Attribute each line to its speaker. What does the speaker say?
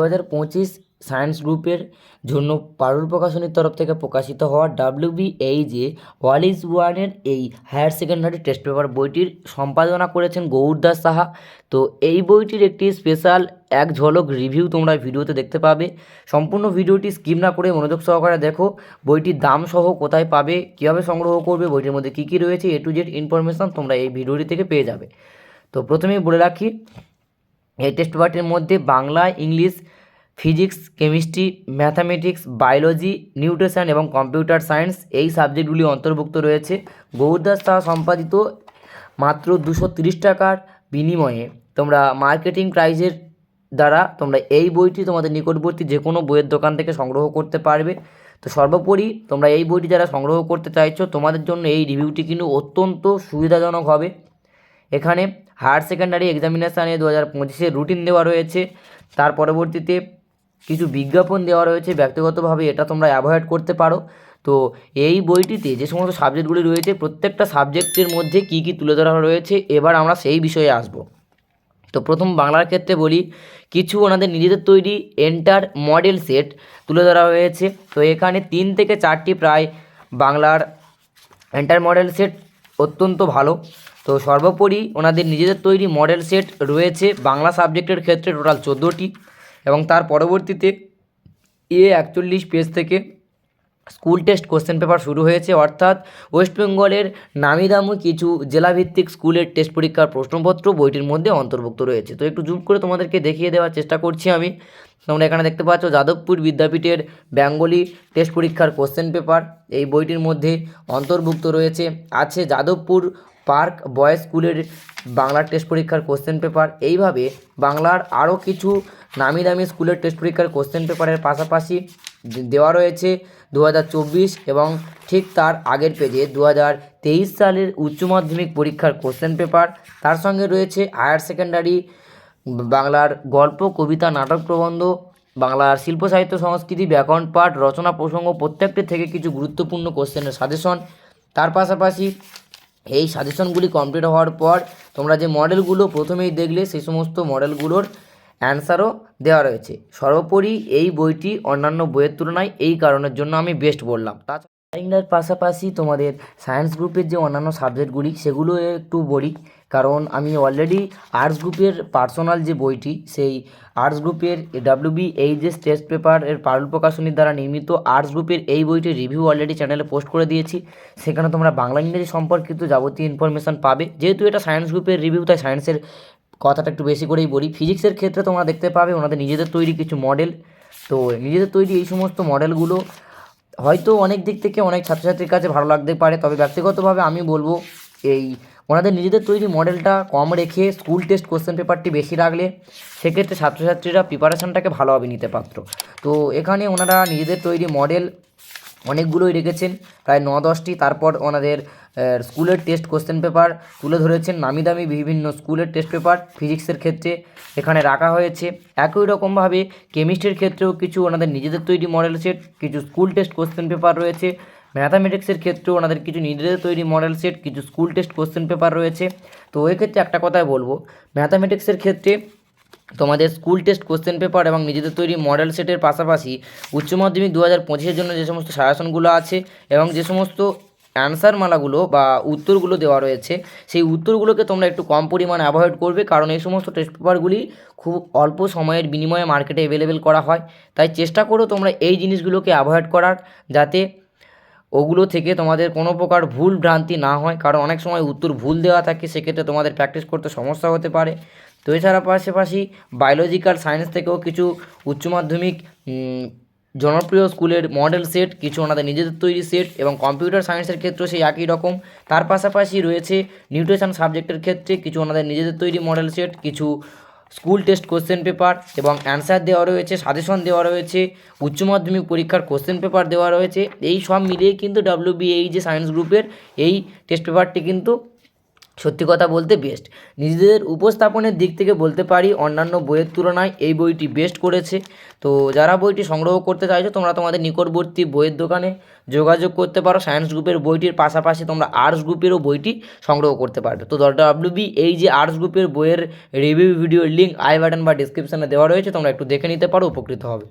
Speaker 1: দু হাজার পঁচিশ সায়েন্স গ্রুপের জন্য পারুল প্রকাশনীর তরফ থেকে প্রকাশিত হওয়া ডাব্লিউবি এই যে ওয়াল ইজ ওয়ানের এই হায়ার সেকেন্ডারি টেস্ট পেপার বইটির সম্পাদনা করেছেন গৌরদাস সাহা। তো এই বইটির একটি স্পেশাল এক ঝলক রিভিউ তোমরা ভিডিওতে দেখতে পাবে। সম্পূর্ণ ভিডিওটি স্কিপ না করে মনোযোগ সহকারে দেখো, বইটির দাম সহ কোথায় পাবে, কীভাবে সংগ্রহ করবে, বইটির মধ্যে কী কী রয়েছে, এ টু জেড ইনফরমেশান তোমরা এই ভিডিওটি থেকে পেয়ে যাবে। তো প্রথমেই বলে রাখি এই টেস্ট পেপারটির মধ্যে Bangla, English physics chemistry mathematics biology nutrition এবং কম্পিউটার সায়েন্স এই সাবজেক্টগুলি অন্তর্ভুক্ত রয়েছে। গৌরদাস সাহা সম্পাদিত মাত্র দুশো তিরিশ টাকার বিনিময়ে। তোমরা মার্কেটিং প্রাইজের দ্বারা তোমরা এই বইটি তোমাদের নিকটবর্তী যে কোনো বইয়ের দোকান থেকে সংগ্রহ করতে পারবে। তো সর্বোপরি তোমরা এই বইটি যারা সংগ্রহ করতে চাইছো, তোমাদের জন্য এই রিভিউটি কিন্তু অত্যন্ত সুবিধাজনক হবে। এখানে হায়ার সেকেন্ডারি এক্সামিনেশানে দু হাজার পঁচিশে রুটিন দেওয়া রয়েছে। তার পরবর্তীতে কিছু বিজ্ঞাপন দেওয়া রয়েছে। ব্যক্তিগতভাবে এটা তোমরা অ্যাভয়েড করতে পারো। তো এই বইটিতে যে সমস্ত সাবজেক্টগুলি রয়েছে, প্রত্যেকটা সাবজেক্টের মধ্যে কী কী তুলে ধরা রয়েছে, এবার আমরা সেই বিষয়ে আসব। তো প্রথম বাংলার ক্ষেত্রে বলি, কিছু ওনাদের নিজেদের তৈরি এন্টার মডেল সেট তুলে ধরা হয়েছে। তো এখানে তিন থেকে চারটি প্রায় বাংলার এন্টার মডেল সেট অত্যন্ত ভালো। তো সর্বোপরি ওনাদের নিজেদের তৈরি মডেল সেট রয়েছে বাংলা সাবজেক্টের ক্ষেত্রে টোটাল চোদ্দোটি এবং তার পরবর্তীতে এ একচল্লিশ পেজ থেকে স্কুল টেস্ট কোশ্চেন পেপার শুরু হয়েছে। অর্থাৎ ওয়েস্ট বেঙ্গলের নামি দামি কিছু জেলাভিত্তিক স্কুলের টেস্ট পরীক্ষার প্রশ্নপত্র বইটির মধ্যে অন্তর্ভুক্ত রয়েছে। তো একটু জুম করে তোমাদেরকে দেখিয়ে দেওয়ার চেষ্টা করছি আমি। তোমরা এখানে দেখতে পাচ্ছ যাদবপুর বিদ্যাপীঠের বেঙ্গলি টেস্ট পরীক্ষার কোশ্চেন পেপার এই বইটির মধ্যে অন্তর্ভুক্ত রয়েছে। আছে যাদবপুর পার্ক বয়েজ স্কুলের বাংলার টেস্ট পরীক্ষার কোশ্চেন পেপার এইভাবে বাংলার আরও কিছু নামি দামি স্কুলের টেস্ট পরীক্ষার কোশ্চেন পেপারের পাশাপাশি দেওয়া রয়েছে দু হাজার চব্বিশ এবং ঠিক তার আগের পেজে দু হাজার তেইশ সালের উচ্চ মাধ্যমিক পরীক্ষার কোশ্চেন পেপার তার সঙ্গে রয়েছে হায়ার সেকেন্ডারি বাংলার গল্প, কবিতা, নাটক প্রবন্ধ, বাংলার শিল্প, সাহিত্য, সংস্কৃতি, ব্যাকরণ, পাঠ, রচনা, প্রসঙ্গ প্রত্যেকটি থেকে কিছু গুরুত্বপূর্ণ কোশ্চেনের সাজেশন তার পাশাপাশি এই সাজেশনগুলি কমপ্লিট হওয়ার পর তোমরা যে মডেলগুলো প্রথমেই দেখলে সেই সমস্ত মডেলগুলোর অ্যান্সারও দেওয়া রয়েছে। সর্বোপরি এই বইটি অন্যান্য বইয়ের তুলনায় এই কারণের জন্য আমি বেস্ট বললাম। তাছাড়া ড্রয়িংটার পাশাপাশি তোমাদের সায়েন্স গ্রুপের যে অন্যান্য সাবজেক্টগুলি সেগুলো একটু বলি। কারণ আমি অলরেডি আর্টস গ্রুপের পার্সোনাল যে বইটি, সেই আর্টস গ্রুপের ডাব্লিউবি এইচএস টেস্ট পেপার এর পারুল প্রকাশনীর দ্বারা নির্মিত আর্টস গ্রুপের এই বইটির রিভিউ অলরেডি চ্যানেলে পোস্ট করে দিয়েছি। সেখানে তোমরা বাংলা, ইংরেজি সম্পর্কিত যাবতীয় ইনফরমেশান পাবে। যেহেতু এটা সায়েন্স গ্রুপের রিভিউ তাই সায়েন্সের কথাটা একটু বেশি করেই বলি। ফিজিক্সের ক্ষেত্রে তোমরা দেখতে পাবে ওনাদের নিজেদের তৈরি কিছু মডেল তো নিজেদের তৈরি এই সমস্ত মডেলগুলো হয়তো অনেক দিক থেকে অনেক ছাত্রছাত্রীর কাছে ভালো লাগতে পারে, তবে ব্যক্তিগতভাবে আমি বলব এই ওনাদের নিজেদের তৈরি মডেলটা কম রেখে স্কুল টেস্ট কোশ্চেন পেপারটি বেশি রাখলে সেক্ষেত্রে ছাত্রছাত্রীরা প্রিপারেশানটাকে ভালোভাবে নিতে পারত। তো এখানে ওনারা নিজেদের তৈরি মডেল অনেকগুলোই রেখেছেন। প্রায় ন দশটি তারপর ওনাদের স্কুলের টেস্ট কোশ্চেন পেপার তুলে ধরেছেন। নামি দামি বিভিন্ন স্কুলের টেস্ট পেপার ফিজিক্সের ক্ষেত্রে এখানে রাখা হয়েছে। একই রকমভাবে কেমিস্ট্রির ক্ষেত্রেও কিছু ওনাদের নিজেদের তৈরি মডেল সেট, কিছু স্কুল টেস্ট কোশ্চেন পেপার রয়েছে। ম্যাথামেটিক্সের ক্ষেত্রেও ওনাদের কিছু নিজেদের তৈরি মডেল সেট কিছু স্কুল টেস্ট কোশ্চেন পেপার রয়েছে। তো এক্ষেত্রে একটা কথাই বলব ম্যাথামেটিক্সের ক্ষেত্রে তোমাদের স্কুল টেস্ট কোশ্চেন পেপার এবং নিজেদের তৈরি মডেল সেটের পাশাপাশি উচ্চ মাধ্যমিক দু হাজার পঁচিশের জন্য যে সমস্ত সাজেশনগুলো আছে এবং যে সমস্ত অ্যান্সার মালাগুলো বা উত্তরগুলো দেওয়া রয়েছে, সেই উত্তরগুলোকে তোমরা একটু কম পরিমাণে অ্যাভয়েড করবে কারণ এই সমস্ত টেস্ট পেপারগুলি খুব অল্প সময়ের বিনিময়ে মার্কেটে অ্যাভেলেবেল করা হয়। তাই চেষ্টা করো তোমরা এই জিনিসগুলোকে অ্যাভয়েড করার যাতে ওগুলো থেকে তোমাদের কোনো প্রকার ভুল ভ্রান্তি না হয়। কারণ অনেক সময় উত্তর ভুল দেওয়া থাকে, সেক্ষেত্রে তোমাদের প্র্যাকটিস করতে সমস্যা হতে পারে। তো এছাড়া পাশাপাশি বায়োলজিক্যাল সায়েন্স থেকেও কিছু উচ্চ মাধ্যমিক জনপ্রিয় স্কুলের মডেল সেট কিছু ওনাদের নিজেদের তৈরি সেট এবং কম্পিউটার সায়েন্সের ক্ষেত্রেও সেই একই রকম। তার পাশাপাশি রয়েছে নিউট্রিশন সাবজেক্টের ক্ষেত্রে কিছু ওনাদের নিজেদের তৈরি মডেল সেট কিছু স্কুল টেস্ট কোশ্চেন পেপার এবং অ্যান্সার দেওয়া রয়েছে, সাজেশন দেওয়া রয়েছে, উচ্চ মাধ্যমিক পরীক্ষার কোশ্চেন পেপার দেওয়া রয়েছে। এই সব মিলিয়ে কিন্তু ডাব্লিউবিএই যে সায়েন্স গ্রুপের এই টেস্ট পেপারটি কিন্তু সত্যি কথা বলতে বেস্ট নিজেদের উপস্থাপনের দিক থেকে বলতে পারি, অন্যান্য বইয়ের তুলনায় এই বইটি বেস্ট করেছে। তো যারা বইটি সংগ্রহ করতে চাইছো, তোমরা তোমাদের নিকটবর্তী বইয়ের দোকানে যোগাযোগ করতে পারো। সায়েন্স গ্রুপের বইটির পাশাপাশি তোমরা আর্টস গ্রুপেরও বইটি সংগ্রহ করতে পারবে। তো ডাব্লিউবি এই যে আর্টস গ্রুপের বইয়ের রিভিউ ভিডিওর লিঙ্ক আই বাটন বা ডিসক্রিপশানে দেওয়া রয়েছে, তোমরা একটু দেখে নিতে পারো, উপকৃত হবে।